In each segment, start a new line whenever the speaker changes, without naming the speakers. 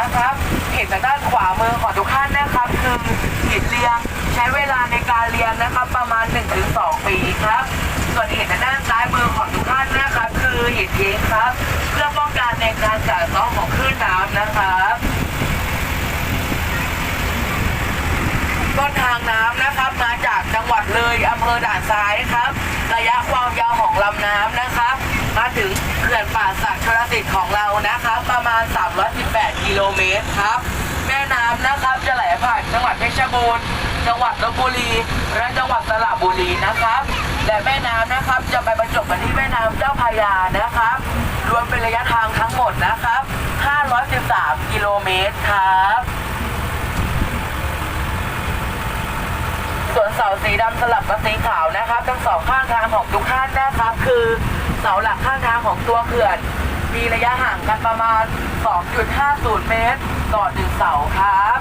นะครับ เห็นทางด้านขวามือของทุกท่านนะครับ คือหินเรียงใช้เวลาในการเรียงนะครับ ประมาณ 1-2 ปีครับส่วนหินทางด้านซ้ายมือของทุกท่านนะครับ คือหินทิ้งครับ เพื่อป้องกันในการกัดเซ้อของคลื่นน้ำนะครับต้นทางน้ำนะครับมาจากจังหวัดเลยอำเภอด่านซ้ายครับ ระยะความยาวของลำน้ำนะครับ มาถึงเขื่อนป่าสักชลสิทธิ์ของเรานะครับ ประมาณ 318 กิโลเมตรครับ แม่น้ำนะครับจะไหลผ่านจังหวัดเพชรบูรณ์ จังหวัดลบบุรี และจังหวัดสระบุรีนะครับ และแม่น้ำนะครับจะไปบรรจบกันที่แม่น้ำเจ้าพระยานะครับ รวมเป็นระยะทางทั้งหมดนะครับ 513 กิโลเมตรครับส่วนเสาสีดำสลับกับสีขาวนะครับทั้งสองข้างทางของทุกท่านนะครับคือ เสาหลักข้างทางของตัวเขื่อน มีระยะห่างกันประมาณ 2.50 เมตร ต่อหนึ่งเสาครับ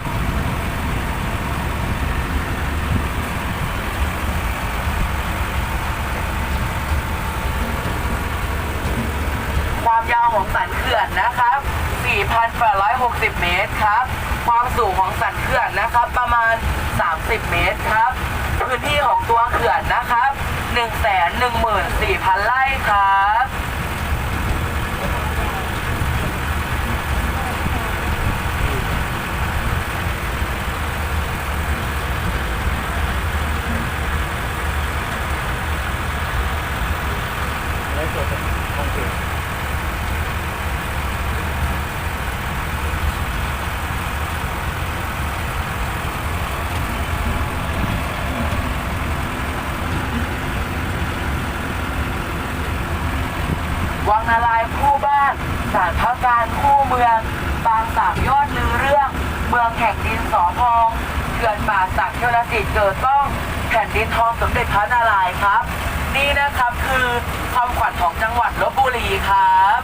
ความยาวของสันเขื่อนนะครับ 4,860 เมตรครับ ความสูงของสันเขื่อนนะครับ ประมาณ 30 เมตรครับ พื้นที่ของตัวเขื่อนนะครับ 114,000 ไร่ครับ
แล้วจบโอเค
วังนารายณ์คู่บ้านศาลพระการคู่เมือง บางสามยอดลือเรื่อง เมืองแห่งดิน สอพองเขื่อนป่าสักชนสิทธิ์เกิดต้องแผ่นดินทองสมเด็จพระนารายณ์ครับ นี่นะครับคือความขวัญของจังหวัดลบบุรีครับ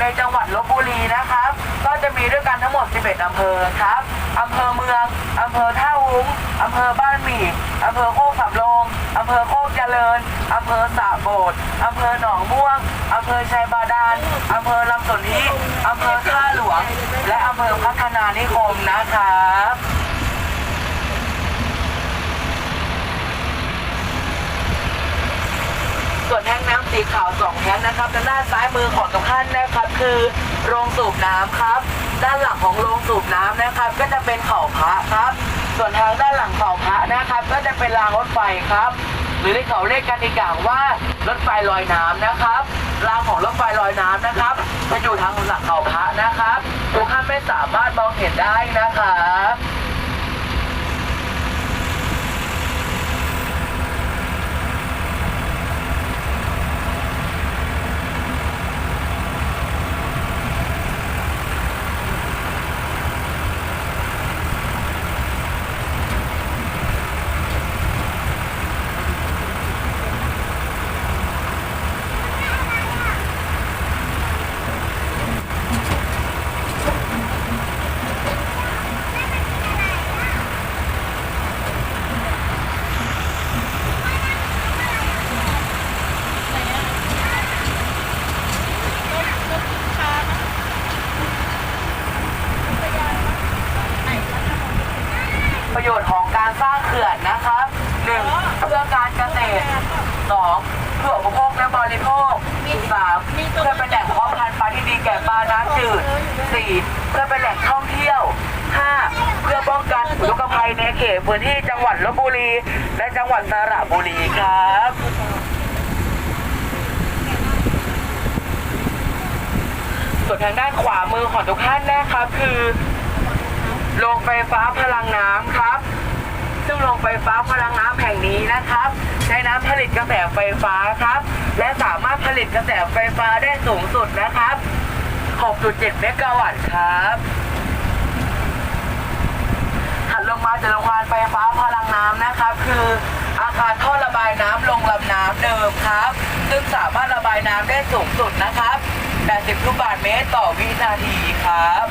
ในจังหวัดลบบุรีนะครับ ก็จะมีด้วยกันทั้งหมด 11 อำเภอครับ อำเภอเมือง อำเภอท่าวุ้งอำเภอบ้านหมี่อำเภอโคกสำโรงอำเภอโคกเจริญ อำเภอสะโบดอำเภอหนองม่วง อำเภอชัยบาดาล อำเภอลำสนธิอำเภอท่าหลวง และอำเภอพัฒนานิคมนะครับ ส่วนแท้งน้ำสีขาวสองแท้งนะครับด้านหน้าซ้ายมือของทุกท่านนะครับคือโรงสูบน้ำครับ ด้านหลังของโรงสูบน้ำนะครับ ก็จะเป็นเขาพระครับ ส่วนทางด้านหลังเขาพระนะครับ ก็จะเป็นรางรถไฟครับ หรือที่เขาเรียกกันอีกอย่างว่ารถไฟลอยน้ำนะครับรางของรถไฟลอยน้ำนะครับจะอยู่ทางหลังเขาพระนะครับทุกท่านไม่สามารถมองเห็นได้นะครับ ประโยชน์ของการสร้างเขื่อนนะครับ 1. เพื่อการเกษตร 2. เพื่ออุปโภคและ บริโภค 3. เพื่อเป็นแหล่งเพาะพันธุ์ปลาที่ดีแก่ปลาน้ำจืด 4. เพื่อเป็นแหล่งท่องเที่ยว 5. เพื่อป้องกันอุทกภัยในเขตพื้นที่จังหวัดลบบุรี และจังหวัดสระบุรีครับส่วนทางด้านขวามือของทุกท่านนะครับคือโรงไฟฟ้าพลังน้ำครับ ซึ่งโรงไฟฟ้าพลังน้ำแห่งนี้นะครับ ใช้น้ำผลิตกระแสไฟฟ้าครับ และสามารถผลิตกระแสไฟฟ้าได้สูงสุดนะครับ 6.7 เมกะวัตต์ครับถัดลงมาจากโรงงานไฟฟ้าพลังน้ำนะครับ คืออาคารท่อระบายน้ำลงลำน้ำเดิมครับ ซึ่งสามารถระบายน้ำได้สูงสุดนะครับ 80 ลูกบาศก์เมตรต่อวินาทีครับ